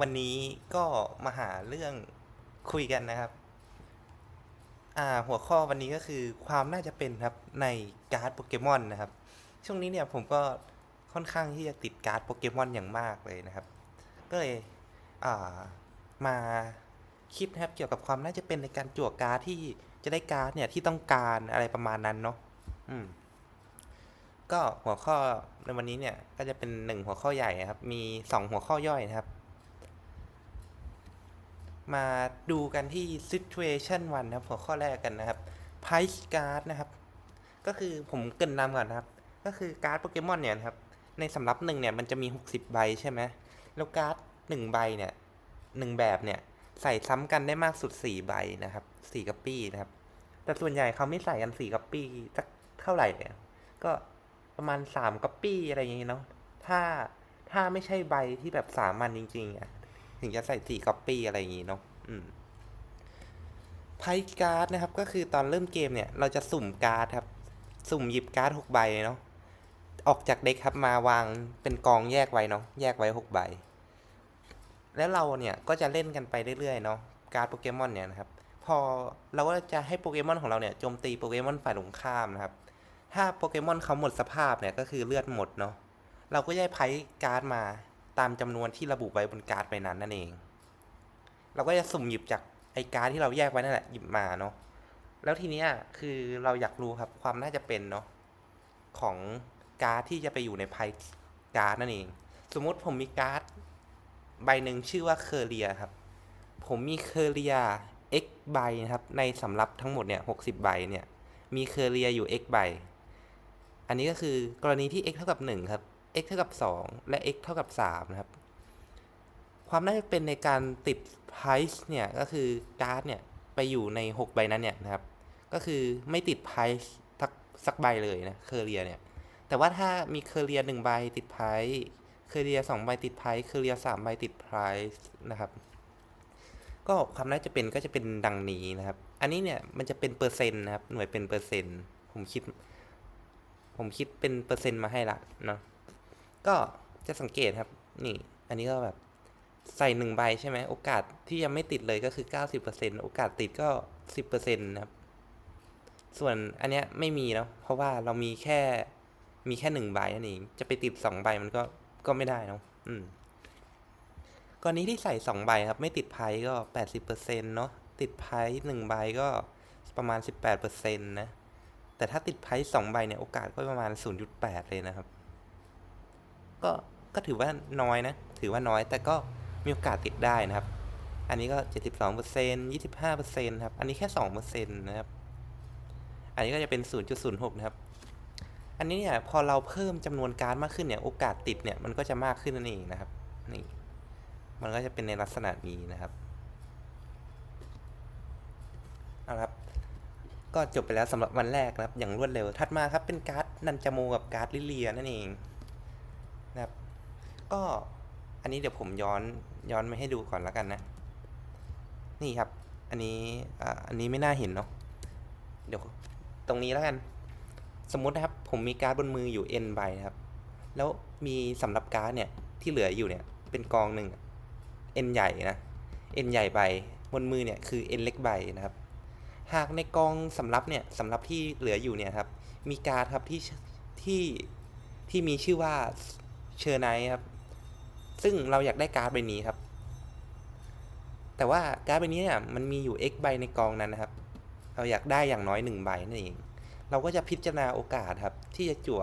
วันนี้ก็มาหาเรื่องคุยกันนะครับ อ่า หัวข้อวันนี้ก็คือความน่าจะเป็นครับในการ์ดโปเกมอนนะครับ ช่วงนี้เนี่ยผมก็ค่อนข้างที่จะติดการ์ดโปเกมอนอย่างมากเลยนะครับ ก็เลย อ่า มาคิดนะครับเกี่ยวกับความน่าจะเป็นในการจั่วการ์ดที่จะได้การ์ดเนี่ยที่ต้องการอะไรประมาณนั้นเนาะ อืม ก็หัวข้อในวันนี้เนี่ยก็จะเป็นหนึ่งหัวข้อใหญ่นะครับ มีสองหัวข้อย่อยนะครับ มาดูกันที่ situation 1นะครับหัวข้อแรกกันนะครับ price card นะครับ ก็คือผมเกรินนำก่อนนะครับ ก็คือการ์ดโปเกมอนเนี่ยนะครับ ในสำรับหนึ่งเนี่ยมันจะมี 60 ใบใช่ไหมแล้วการ์ดหนึ่งใบเนี่ยหนึ่งแบบเนี่ยใส่ซ้ำกันได้มากสุด 4 ใบนะครับ4กัปปี้นะครับ แต่ส่วนใหญ่เขาไม่ใส่กัน4กัปปี้สักเท่าไหร่เนี่ย ก็ประมาณ3กัปปี้อะไรอย่างเงี้เนาะ ถ้าถ้าไม่ใช่ใบที่แบบสามัญจริงๆอะ ถึงจะใส่สี่ก๊อปปี้อะไรอย่างงี้เนาะอืมไพ่การ์ดนะครับ ก็คือตอนเริ่มเกมเนี่ย เราจะสุ่มการ์ดครับ สุ่มหยิบการ์ดหกใบเนาะออกจากเด็กครับมาวางเป็นกองแยกไว้เนาะแยกไว้หกใบ แล้วเราเนี่ยก็จะเล่นกันไปเรื่อยๆเนาะการ์ดโปเกมอนเนี่ยนะครับพอเราก็จะให้โปเกมอนของเราเนี่ยโจมตีโปเกมอนฝ่ายตรงข้ามนะครับ ถ้าโปเกมอนเขาหมดสภาพเนี่ยก็คือเลือดหมดเนาะ เราก็จะได้ไพ่การ์ดมา ตามจำนวนที่ระบุไว้บนการ์ดใบนั้นนั่นเอง เราก็จะสุ่มหยิบจากไอการ์ดที่เราแยกไว้นั่นแหละหยิบมาเนาะแล้วทีเนี้ยคือเราอยากรู้ครับความน่าจะเป็นเนาะของการ์ดที่จะไปอยู่ในไพ่การ์ดนั่นเอง สมมติผมมีการ์ดใบหนึ่งชื่อว่าเคอเรียครับ ผมมีเคอเรีย x ใบนะครับ ในสำรับทั้งหมดเนี่ยหกสิบใบเนี่ย มีเคอเรียอยู่ x ใบ อันนี้ก็คือกรณีที่ x เท่ากับ1ครับ x เท่ากับ 2 และ x เท่ากับ 3 นะครับ ความน่าจะเป็นในการติด price เนี่ย ก็คือการ์ดเนี่ย ไปอยู่ใน 6 ใบนั้นเนี่ยนะครับ ก็คือไม่ติด price สักสักใบเลยนะเคอเรียเนี่ย แต่ว่าถ้ามีเคอเรีย1ใบติด price เคอเรีย2ใบติด price เคอเรีย3ใบติด price นะครับ ก็ความน่าจะเป็นก็จะเป็นดังนี้นะครับ อันนี้เนี่ยมันจะเป็นเปอร์เซ็นต์นะครับ หน่วยเป็นเปอร์เซ็นต์ ผมคิด ผมคิดเป็นเปอร์เซ็นต์มาให้ละเนาะ ก็จะสังเกตครับ นี่ อันนี้ก็แบบใส่หนึ่งใบใช่ไหม โอกาสที่ยังไม่ติดเลยก็คือ 90%โอกาสติดก็ 10%นะครับ ส่วนอันเนี้ยไม่มีเนาะเพราะว่าเรามีแค่มีแค่หนึ่งใบนั่นเอง จะไปติดสองใบมันก็ก็ไม่ได้เนาะอืมกรณีที่ใส่สองใบครับ ไม่ติดไพ่ก็ 80%เนาะติดไพ่หนึ่งใบก็ประมาณ 18%นะ แต่ถ้าติดไพ่สองใบเนี่ยโอกาสก็ประมาณ 0.8 เลยนะครับ ก็ก็ถือว่าน้อยนะ ถือว่าน้อยแต่ก็มีโอกาสติดได้นะครับ อันนี้ก็ 72% 25%ครับ อันนี้แค่ 2%นะครับ อันนี้ก็จะเป็น 0.06 นะครับ อันนี้เนี่ยพอเราเพิ่มจำนวนการมากขึ้นเนี่ย โอกาสติดเนี่ยมันก็จะมากขึ้นนั่นเองนะครับ นี่ มันก็จะเป็นในลักษณะนี้นะครับ เอาละครับ ก็จบไปแล้วสำหรับวันแรกนะครับ อย่างรวดเร็ว ถัดมาครับเป็นการ์ดนันจาโมกับการ์ดลิเลียนั่นเอง ก็อันนี้เดี๋ยวผมย้อนย้อนมาให้ดูก่อนแล้วกันนะ นี่ครับ อันนี้อ,อันนี้ไม่น่าเห็นเนาะเดี๋ยวตรงนี้แล้วกัน สมมุตินะครับผมมีการ์ดบนมืออยู่ n ใบนะครับ แล้วมีสำหรับการ์ดเนี่ยที่เหลืออยู่เนี่ยเป็นกองหนึ่ง n ใหญ่นะ n ใหญ่ใบบนมือเนี่ยคือ n เล็กใบนะครับ หากในกองสำรับเนี่ยสำรับที่เหลืออยู่เนี่ยครับมีการ์ดครับที่ที่ที่มีชื่อว่าเชอร์ไนครับ ซึ่งเราอยากได้การ์ดใบนี้ครับ แต่ว่าการ์ดใบนี้เนี่ยมันมีอยู่ x ใบในกองนั้นนะครับ เราอยากได้อย่างน้อยหนึ่งใบนั่นเอง เราก็จะพิจารณาโอกาสครับ ที่จะจั่ว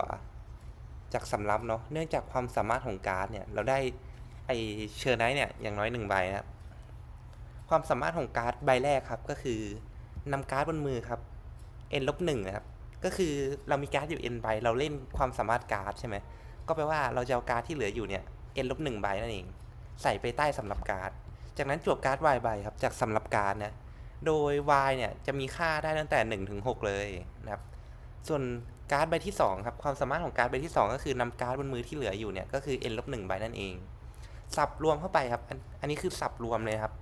จากสำรับเนาะ เนื่องจากความสามารถของการ์ดเนี่ย เราได้ไอเชอร์ไนเนี่ยอย่างน้อยหนึ่งใบนะครับ ความสามารถของการ์ดใบแรกครับก็คือนำการ์ดบนมือครับ n ลบหนึ่งนะครับ ก็คือเรามีการ์ดอยู่ n ใบ เราเล่นความสามารถการ์ดใช่ไหม ก็แปลว่าเราจะเอาการ์ดที่เหลืออยู่เนี่ย n ลบหนึ่งใบนั่นเอง ใส่ไปใต้สำหรับการ์ด จากนั้นจวบการ์ด y ใบครับ จากสำหรับการ์ดนะ โดย y เนี่ยจะมีค่าได้ตั้งแต่1ถึง6เลยนะครับ ส่วนการ์ดใบที่2ครับความสามารถของการ์ดใบที่ 2 ก็คือนำการ์ดบนมือที่เหลืออยู่เนี่ยก็คือ n ลบหนึ่งใบนั่นเอง สับรวมเข้าไปครับ อันนี้คือสับรวมเลยครับ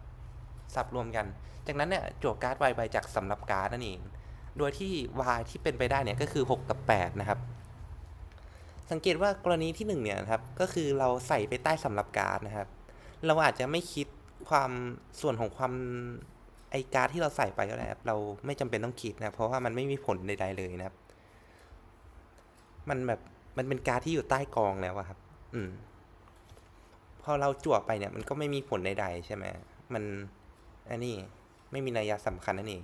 สับรวมกัน จากนั้นเนี่ยจั่วการ์ด y ใบจากสำหรับการ์ดนั่นเอง โดยที่ y ที่เป็นไปได้เนี่ยก็คือ 6 กับ 8 นะครับ สังเกตว่ากรณีที่1เนี่ยครับก็คือเราใส่ไปใต้สำหรับการ์ดนะครับ เราอาจจะไม่คิดความส่วนของความไอการดที่เราใส่ไปก็ได้ครับเราไม่จำเป็นต้องคิดนะเพราะว่ามันไม่มีผลใดๆเลยนะครับ มันแบบมันเป็นการดที่อยู่ใต้กองแล้วครับ อืม พอเราจั่วไปเนี่ย มันก็ไม่มีผลใดๆใช่ไหมมันอันนี้ไม่มีนัยสำคัญนั่นเอง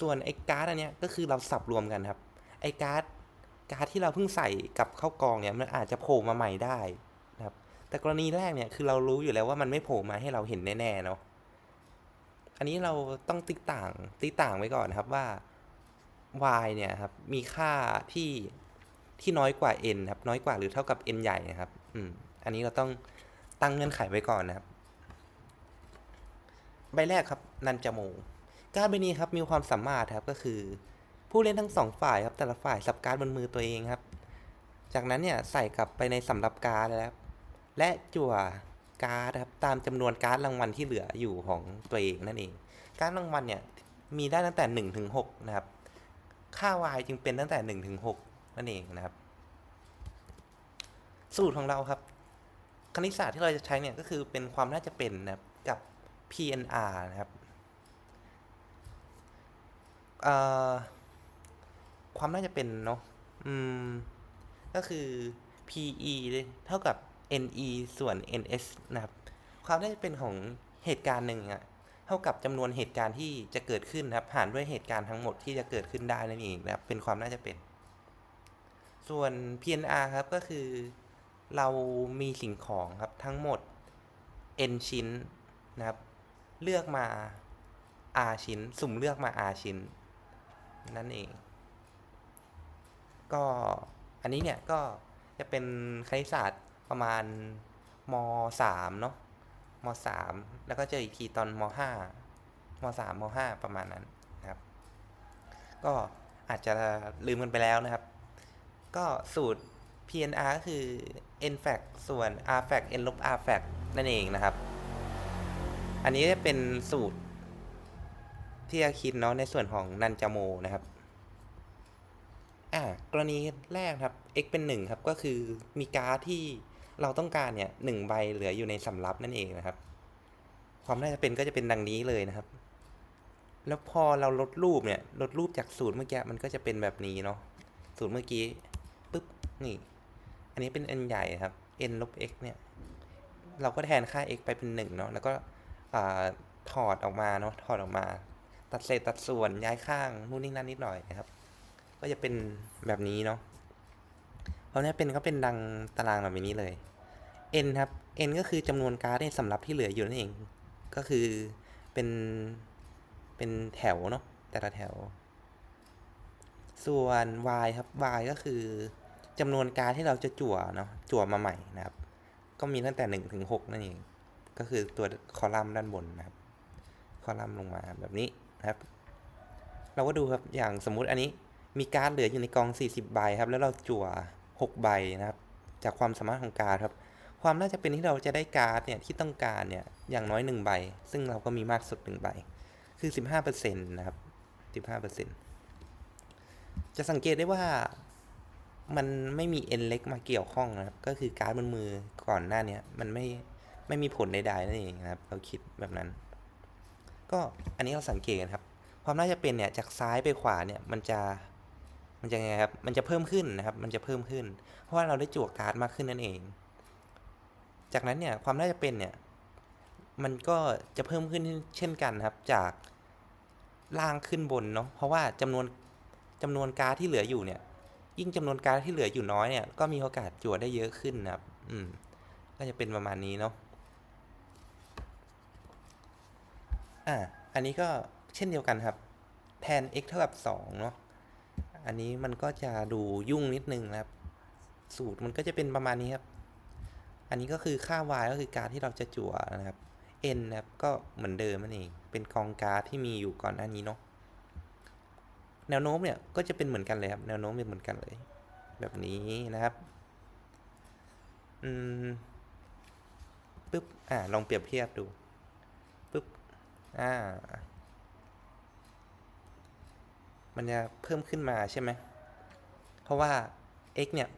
ส่วนไอการ์ดอันเนี้ยก็คือเราสับรวมกันครับ ไอการ์ด การ์ดที่เราเพิ่งใส่กับเข้ากองเนี่ยมันอาจจะโผล่มาใหม่ได้นะครับ แต่กรณีแรกเนี่ยคือเรารู้อยู่แล้วว่ามันไม่โผล่มาให้เราเห็นแน่ๆเนาะอันนี้เราต้องติต่างติต่างไว้ก่อนนะครับว่า y เนี่ยครับมีค่าที่ที่น้อยกว่า n ครับน้อยกว่าหรือเท่ากับ n ใหญ่นะครับอืมอันนี้เราต้องตั้งเงื่อนไขไว้ก่อนนะครับ ใบแรกครับนันจโมการใบนี้ครับมีความสามารถครับก็คือ ผู้เล่นทั้งสองฝ่ายครับแต่ละฝ่ายสับการ์ดบนมือตัวเองครับ จากนั้นเนี่ยใส่กลับไปในสำรับการ์ดแล้วและจั่วการ์ดครับตามจำนวนการ์ดรางวัลที่เหลืออยู่ของตัวเองนั่นเอง การ์ดรางวัลเนี่ยมีได้ตั้งแต่1นถึงหนะครับ ค่า y จึงเป็นตั้งแต่1นถึงหนั่นเองนะครับ สูตรของเราครับ คณิตศาสตร์ที่เราจะใช้เนี่ยก็คือเป็นความน่าจะเป็นนะครับกับ PNR นะครับ เอ่อ ความน่าจะเป็นเนาะอืม ก็คือ PE เท่ากับ NE ส่วน NS นะครับ ความน่าจะเป็นของเหตุการณ์หนึ่งอะเท่ากับจำนวนเหตุการณ์ที่จะเกิดขึ้นนะครับ หารด้วยเหตุการณ์ทั้งหมดที่จะเกิดขึ้นได้นั่นเองนะครับ เป็นความน่าจะเป็น ส่วน PNR ครับก็คือ เรามีสิ่งของครับทั้งหมด n ชิ้นนะครับ เลือกมา r ชิ้น สุ่มเลือกมา r ชิ้น นั่นเอง ก็อันนี้เนี่ยก็จะเป็นคณิตศาสตร์ประมาณมสามเนาะมสามแล้วก็เจออีกทีตอนมห้ามสามมห้าประมาณนั้นนะครับ ก็อาจจะลืมกันไปแล้วนะครับ ก็สูตร PNR ก็คือ n f a c ส่วน r f a c n ลบ r f a c นั่นเองนะครับ อันนี้จะเป็นสูตรที่จะคิดเนาะในส่วนของนันจโมนะครับ อ่ากรณีแรกครับ x เป็น 1 ครับ ก็คือมีการ์ดที่เราต้องการเนี่ยหนึ่งใบเหลืออยู่ในสำรับนั่นเองนะครับ ความน่าจะเป็นก็จะเป็นดังนี้เลยนะครับ แล้วพอเราลดรูปเนี่ยลดรูปจากสูตรเมื่อกี้มันก็จะเป็นแบบนี้เนาะสูตรเมื่อกี้ปุ๊บนี่ อันนี้เป็น n ใหญ่ครับ n ลบ x เนี่ย เราก็แทนค่า x ไปเป็น 1 เนาะแล้วก็ถอดออกมาเนาะถอดออกมา ตัดเศษตัดส่วนย้ายข้างนู่นนี่นั่นนิดหน่อยนะครับ ก็จะเป็นแบบนี้เนาะเพราะนี้เป็นก็เป็นดังตารางแบบนี้เลย n ครับ n ก็คือจำนวนการ์ดในสำรับที่เหลืออยู่นั่นเอง ก็คือเป็นเป็นแถวเนาะแต่ละแถว ส่วน y ครับ y ก็คือจำนวนการ์ดที่เราจะจั่วเนาะจั่วมาใหม่นะครับ ก็มีตั้งแต่1ถึง6นั่นเอง ก็คือตัวคอลัมน์ด้านบนนะครับ คอลัมน์ลงมาแบบนี้นะครับ เราก็ดูครับอย่างสมมุติอันนี้ มีการ์ดเหลืออยู่ในกอง 40 ใบครับ แล้วเราจั่ว 6 ใบนะครับ จากความสามารถของการ์ดครับ ความน่าจะเป็นที่เราจะได้การ์ดเนี่ยที่ต้องการเนี่ยอย่างน้อย 1 ใบ ซึ่งเราก็มีมากสุด 1 ใบ คือ 15%นะครับ 15%จะสังเกตได้ว่ามันไม่มี n เล็กมาเกี่ยวข้องนะครับ ก็คือการ์ดบนมือก่อนหน้านี้มันไม่ไม่มีผลใดๆนั่นเองนะครับ เราคิดแบบนั้น ก็อันนี้เราสังเกตกันครับ ความน่าจะเป็นเนี่ยจากซ้ายไปขวาเนี่ยมันจะ มันจะไงครับ มันจะเพิ่มขึ้นนะครับ มันจะเพิ่มขึ้น เพราะว่าเราได้จั่วการ์ดมากขึ้นนั่นเอง จากนั้นเนี่ยความน่าจะเป็นเนี่ย มันก็จะเพิ่มขึ้นเช่นกันครับ จากล่างขึ้นบนเนาะ เพราะว่าจำนวนจำนวนการ์ดที่เหลืออยู่เนี่ย ยิ่งจำนวนการ์ดที่เหลืออยู่น้อยเนี่ย ก็มีโอกาสจั่วได้เยอะขึ้นนะครับ อืม ก็จะเป็นประมาณนี้เนาะ อ่า อันนี้ก็เช่นเดียวกันครับ แทน x เท่ากับ2เนาะ อันนี้มันก็จะดูยุ่งนิดนึงนะครับ สูตรมันก็จะเป็นประมาณนี้ครับ อันนี้ก็คือค่า y ก็คือการที่เราจะจั่วนะครับ n นะครับก็เหมือนเดิมนั่นเอง เป็นกองการที่มีอยู่ก่อนหน้านี้เนาะ แนวโน้มเนี่ยก็จะเป็นเหมือนกันเลยครับ แนวโน้มเป็นเหมือนกันเลย แบบนี้นะครับ อืมปึ๊บ อ่า ลองเปรียบเทียบดูปึ๊บ อ่า มันจะเพิ่มขึ้นมาใช่ไหม เพราะว่า x เนี่ย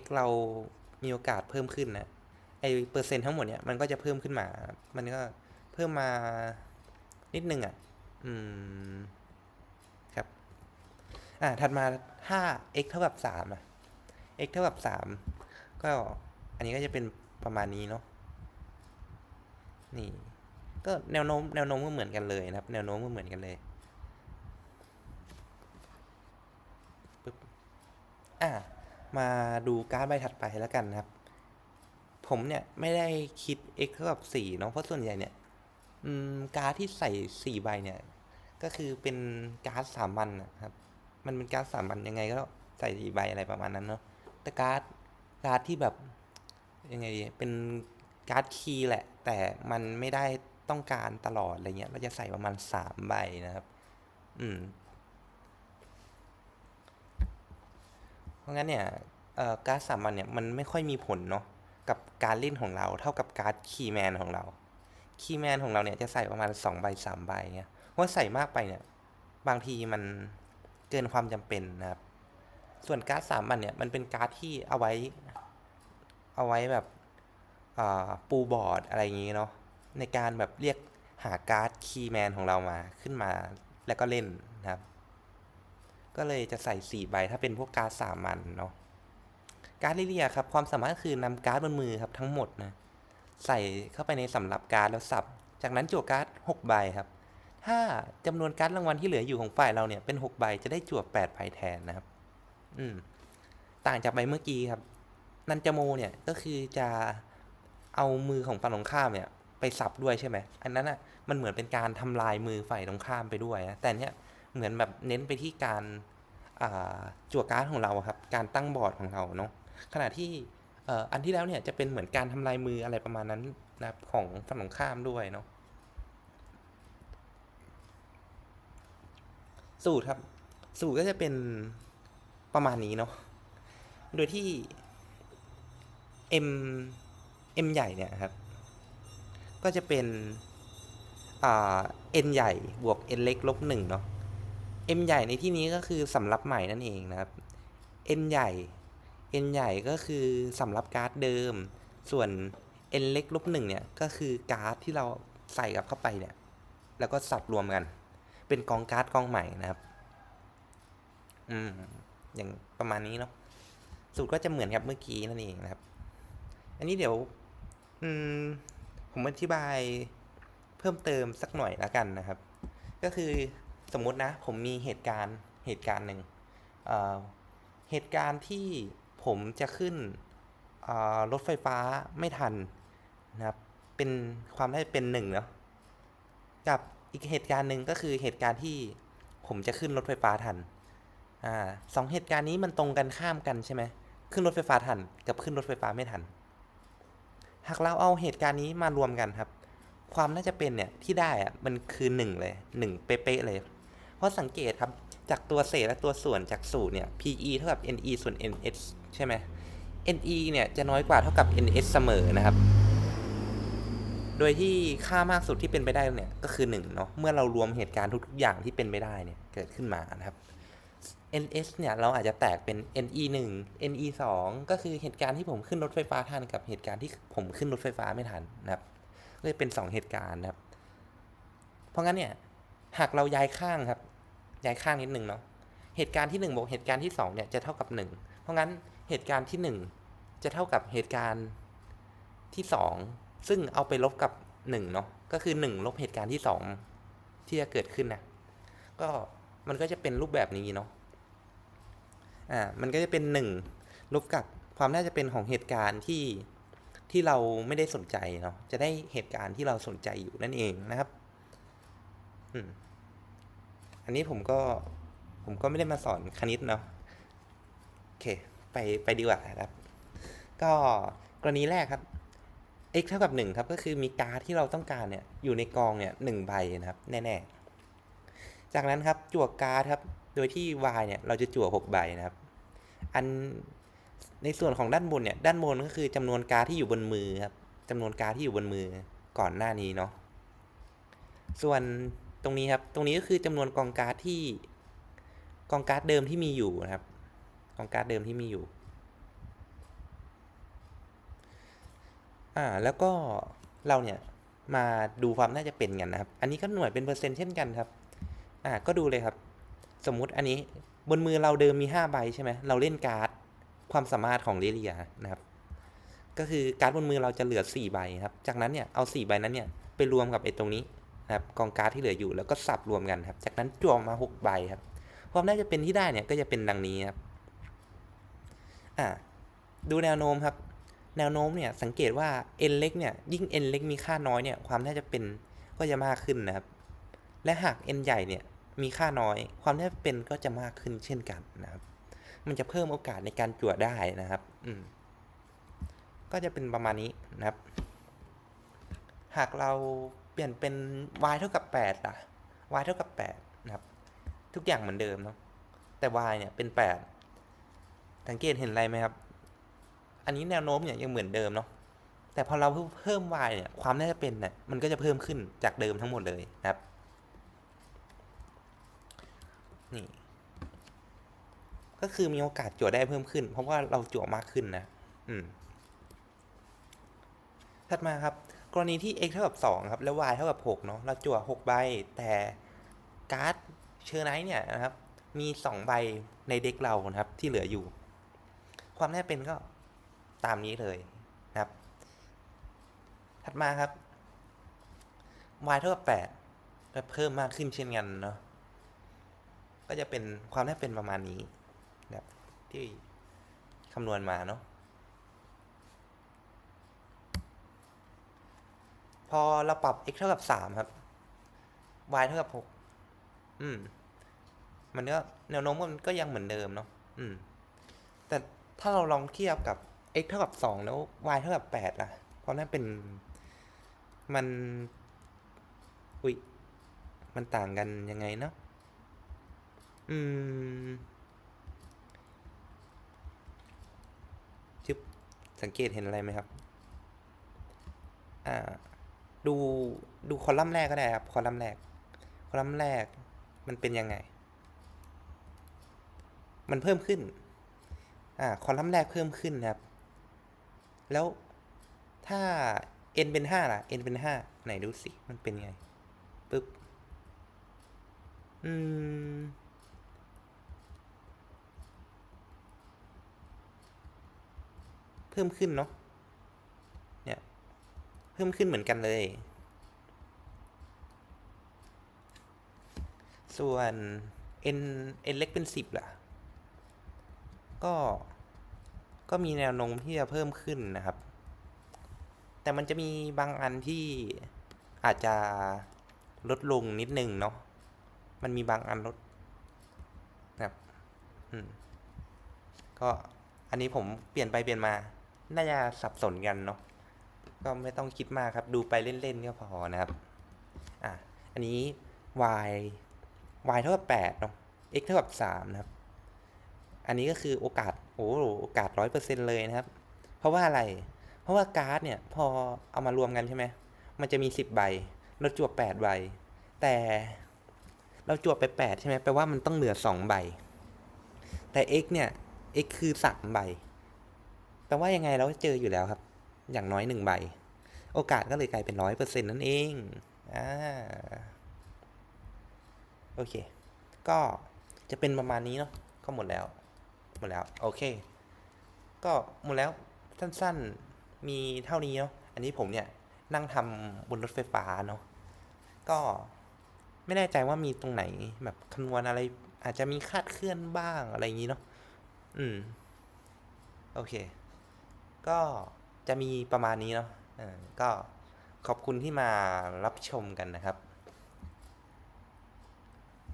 x เรามีโอกาสเพิ่มขึ้นนะ ไอเปอร์เซ็นต์ทั้งหมดเนี่ยมันก็จะเพิ่มขึ้นมา มันก็เพิ่มมานิดนึงอะ อืม ครับ อ่าถัดมาถ้า x เท่ากับสามอะ x เท่ากับสามก็อันนี้ก็จะเป็นประมาณนี้เนาะ นี่ ก็แนวโน้มแนวโน้มก็เหมือนกันเลยนะครับ แนวโน้มก็เหมือนกันเลยปึ๊บ อะมาดูการ์ดใบถัดไปแล้วกันนะครับ ผมเนี่ยไม่ได้คิด x เท่ากับ4เนาะเพราะส่วนใหญ่เนี่ยการ์ดที่ใส่ 4 ใบเนี่ย ก็คือเป็นการ์ดสามัญนะครับ มันเป็นการ์ดสามัญยังไงก็ใส่4ใบอะไรประมาณนั้นเนาะแต่การ์ดการ์ดที่แบบยังไงดีเป็นการ์ดคีย์แหละ แต่มันไม่ได้ต้องการตลอดอะไรเงี้ยเราจะใส่ประมาณ3ใบนะครับ อืม เพ ราะงั้นเนี่ยการ์ดสามัญเนี่ยมันไม่ค่อยมีผลเนาะกับการเล่นของเราเท่ากับการ์ดคีย์แมนของเรา คีย์แมนของเราเนี่ยจะใส่ประมาณ2ใบ3ใบเงี้ยเพราะใส่มากไปเนี่ยบางทีมันเกินความจำเป็นนะครับ ส่วนการ์ดสามัญเนี่ยมันเป็นการ์ดที่เอาไว้เอาไว้แบบปูบอร์ดอะไรอย่างงี้เนาะในการแบบเรียกหาการ์ดคีย์แมนของเรามาขึ้นมาแล้วก็เล่นนะครับ ก็เลยจะใส่ 4 ใบถ้าเป็นพวกการ์ดสามัญเนาะการ์ดลิเลียครับ ความสามารถคือนำการ์ดบนมือครับทั้งหมดนะใส่เข้าไปในสำรับการ์ดแล้วสับ จากนั้นจั่วการ์ด6ใบครับ ถ้าจำนวนการ์ดรางวัลที่เหลืออยู่ของฝ่ายเราเนี่ยเป็น 6 ใบจะได้จั่ว8ใบแทนนะครับ อืม ต่างจากใบเมื่อกี้ครับ นันจโมเนี่ยก็คือจะเอามือของฝั่งตรงข้ามเนี่ยไปสับด้วยใช่ไหม อันนั้นอะมันเหมือนเป็นการทำลายมือฝ่ายตรงข้ามไปด้วยนะแต่เนี้ย เหมือนแบบเน้นไปที่การจั่วการ์ดของเราครับ การตั้งบอร์ดของเราเนาะขณะที่เอ่ออันที่แล้วเนี่ยจะเป็นเหมือนการทำลายมืออะไรประมาณนั้นนะครับของฝั่งตรงข้ามด้วยเนาะสูตรครับ สูตรก็จะเป็นประมาณนี้เนาะโดยที่ M M ใหญ่เนี่ยครับ ก็จะเป็น N ใหญ่บวก N เล็กลบหนึ่งเนาะ M ใหญ่ในที่นี้ก็คือสำรับใหม่นั่นเองนะครับ N ใหญ่ N ใหญ่ก็คือสำรับการ์ดเดิม ส่วน N เล็กลบหนึ่งเนี่ยก็คือการ์ดที่เราใส่กับเข้าไปเนี่ย แล้วก็สับรวมกัน เป็นกองการ์ดกองใหม่นะครับ อืม อย่างประมาณนี้เนาะ สูตรก็จะเหมือนกับเมื่อกี้นั่นเองนะครับ อันนี้เดี๋ยว อืม ผมอธิบายเพิ่มเติมสักหน่อยแล้วกันนะครับ ก็คือ สมมตินะ ผมมีเหตุการณ์เหตุการณ์หนึ่งเเหตุการณ์ที่ผมจะขึ้นรถไฟฟ้าไม่ทันนะครับ เป็นความได้เป็นหนึ่งเนาะกับอีกเหตุการณ์หนึ่งก็คือเหตุการณ์ที่ผมจะขึ้นรถไฟฟ้าทันอ่าสองเหตุการณ์นี้มันตรงกันข้ามกันใช่ไหมขึ้นรถไฟฟ้าทันกับขึ้นรถไฟฟ้าไม่ทัน หากเราเอาเหตุการณ์นี้มารวมกันครับ ความน่าจะเป็นเนี่ยที่ได้อะมันคือหนึ่งเลยหนึ่งเป๊ะๆเลย เพราะสังเกตครับ จากตัวเศษและตัวส่วนจากสูตรเนี่ย PE เท่ากับ NE ส่วน NS ใช่ไหม NE เนี่ยจะน้อยกว่าเท่ากับ NS เสมอนะครับ โดยที่ค่ามากสุดที่เป็นไปได้เนี่ยก็คือ1เนาะ เมื่อเรารวมเหตุการณ์ทุกๆอย่างที่เป็นไปได้เนี่ยเกิดขึ้นมานะครับ NS เนี่ยเราอาจจะแตกเป็น NE 1 NE 2ก็คือเหตุการณ์ที่ผมขึ้นรถไฟฟ้าทันกับเหตุการณ์ที่ผมขึ้นรถไฟฟ้าไม่ทันนะครับ ก็เลยเป็น 2 เหตุการณ์นะครับ เพราะงั้นเนี่ย หากเราย้ายข้างครับ ย้ายข้างนิดหนึ่งเนาะ เหตุการณ์ที่1บวกเหตุการณ์ที่2เนี่ยจะเท่ากับ 1 เพราะงั้นเหตุการณ์ที่ 1 จะเท่ากับเหตุการณ์ที่ 2 ซึ่งเอาไปลบกับ1เนาะ ก็คือ 1 ลบเหตุการณ์ที่ 2 ที่จะเกิดขึ้นนะก็มันก็จะเป็นรูปแบบนี้เนาะ อ่า มันก็จะเป็น 1 ลบกับความน่าจะเป็นของเหตุการณ์ที่ที่เราไม่ได้สนใจเนาะ จะได้เหตุการณ์ที่เราสนใจอยู่นั่นเองนะครับ อันนี้ผมก็ ผมก็ไม่ได้มาสอนคณิตเนาะโอเค ไปไปดีกว่าครับ ก็กรณีแรกครับ x เท่ากับ 1 ครับ ก็คือมีการ์ดที่เราต้องการเนี่ย อยู่ในกองเนี่ยหนึ่งใบนะครับ แน่ ๆ จากนั้นครับจั่วการ์ดครับ โดยที่ y เนี่ย เราจะจั่ว6ใบนะครับ อันในส่วนของด้านบนเนี่ย ด้านบนก็คือจำนวนการ์ดที่อยู่บนมือครับจำนวนการ์ดที่อยู่บนมือก่อนหน้านี้เนาะส่วน ตรงนี้ครับ ตรงนี้ก็คือจำนวนกองการ์ดที่กองการ์ดเดิมที่มีอยู่นะครับ กองการ์ดเดิมที่มีอยู่ อ่า แล้วก็เราเนี่ยมาดูความน่าจะเป็นกันนะครับ อันนี้ก็หน่วยเป็นเปอร์เซ็นต์เช่นกันครับ อ่า ก็ดูเลยครับ สมมุติอันนี้บนมือเราเดิมมี 5 ใบใช่ไหม เราเล่นการ์ดความสามารถของเรเลียนะครับ ก็คือการ์ดบนมือเราจะเหลือ 4 ใบครับ จากนั้นเนี่ยเอา 4 ใบนั้นเนี่ยไปรวมกับไอ้ตรงนี้ นะครับกองการ์ดที่เหลืออยู่แล้วก็สับรวมกันครับ จากนั้นจั่วมา 6 ใบครับ ความน่าจะเป็นที่ได้เนี่ยก็จะเป็นดังนี้ครับ อ่า ดูแนวโน้มครับ แนวโน้มเนี่ยสังเกตว่า n เล็กเนี่ยยิ่ง n เล็กมีค่าน้อยเนี่ยความน่าจะเป็นก็จะมากขึ้นนะครับ และหาก n ใหญ่เนี่ยมีค่าน้อย ความน่าจะเป็นก็จะมากขึ้นเช่นกันนะครับ มันจะเพิ่มโอกาสในการจั่วได้นะครับ อืมก็จะเป็นประมาณนี้นะครับ หากเราเปลี่ยนเป็น y เท่ากับ8ล่ะ y เท่ากับ8นะครับ ทุกอย่างเหมือนเดิมเนาะแต่ y เนี่ยเป็น 8 สังเกตเห็นอะไรไหมครับ อันนี้แนวโน้มเนี่ยยังเหมือนเดิมเนาะแต่พอเราเพิ่ม y เนี่ยความน่าจะเป็นเนี่ยมันก็จะเพิ่มขึ้นจากเดิมทั้งหมดเลยนะครับนี่ก็คือมีโอกาสจั่วได้เพิ่มขึ้น เพราะว่าเราจั่วมากขึ้นนะ อืม ถัดมาครับ กรณีที่ x เท่ากับ 2 ครับ แล้ว y เท่ากับ 6 เนาะเราจั่ว 6 ใบ แต่การ์ดเชอร์ไนท์เนี่ยนะครับ มี 2 ใบในเด็กเรานะครับที่เหลืออยู่ ความแน่เป็นก็ตามนี้เลยนะครับ ถัดมาครับ y เท่ากับ8ก็เพิ่มมากขึ้นเช่นกันเนาะก็จะเป็นความแน่เป็นประมาณนี้นะครับที่คำนวณมาเนาะ พอเราปรับ x เท่ากับ3ครับ y เท่ากับ6อืม มันก็แนวโน้มมันก็ยังเหมือนเดิมเนาะอืม แต่ถ้าเราลองเทียบกับ x เท่ากับ2แล้ว y เท่ากับ8ล่ะความน่าเป็น มัน อุ้ย มันต่างกันยังไงเนาะ อืมจึบสังเกตเห็นอะไรไหมครับ อ่า ดูดูคอลัมน์แรกก็ได้ครับ คอลัมน์แรก คอลัมน์แรกมันเป็นยังไง มันเพิ่มขึ้น อ่า คอลัมน์แรกเพิ่มขึ้นนะครับ แล้วถ้า n เป็น5ล่ะ n เป็น5ไหนดูสิ มันเป็นไงปึ๊บ อืม เพิ่มขึ้นเนาะ พิ่มขึ้นเหมือนกันเลย ส่วน n n เล็กเป็น 10ล่ะ ก็ ก็มีแนวโน้มที่จะเพิ่มขึ้นนะครับ แต่มันจะมีบางอันที่อาจจะลดลงนิดนึงเนาะ มันมีบางอันลดนะครับ อืม ก็อันนี้ผมเปลี่ยนไปเปลี่ยนมา น่าจะสับสนกันเนาะ ก็ไม่ต้องคิดมากครับ ดูไปเล่นๆก็พอนะครับ อะ อันนี้ y y เท่ากับ8เนาะ x เท่ากับ3นะครับ อันนี้ก็คือโอกาสโอ้โอกาสร้อยเปอร์เซ็นเลยนะครับ เพราะว่าอะไร เพราะว่าการ์ดเนี่ยพอเอามารวมกันใช่ไหมมันจะมี 10 ใบ เราจวบ8ใบ แต่เราจวบไป 8 ใช่ไหมแปลว่ามันต้องเหลือ 2 ใบ แต่ x เนี่ย x คือ 3 ใบ แปลว่ายังไงเราก็เจออยู่แล้วครับ อย่างน้อย 1 ใบ โอกาสก็เลยกลายเป็นร้อยเปอร์เซ็นต์นั่นเองอ่าโอเค ก็จะเป็นประมาณนี้เนาะก็หมดแล้ว หมดแล้ว โอเค ก็หมดแล้วสั้นๆมีเท่านี้เนาะอันนี้ผมเนี่ยนั่งทำบนรถไฟฟ้าเนาะก็ไม่แน่ใจว่ามีตรงไหนแบบคำนวณอะไร อาจจะมีคาดเคลื่อนบ้างอะไรอย่างนี้เนาะอืม โอเค ก็จะมีประมาณนี้เนาะ ก็ขอบคุณที่มารับชมกันนะครับ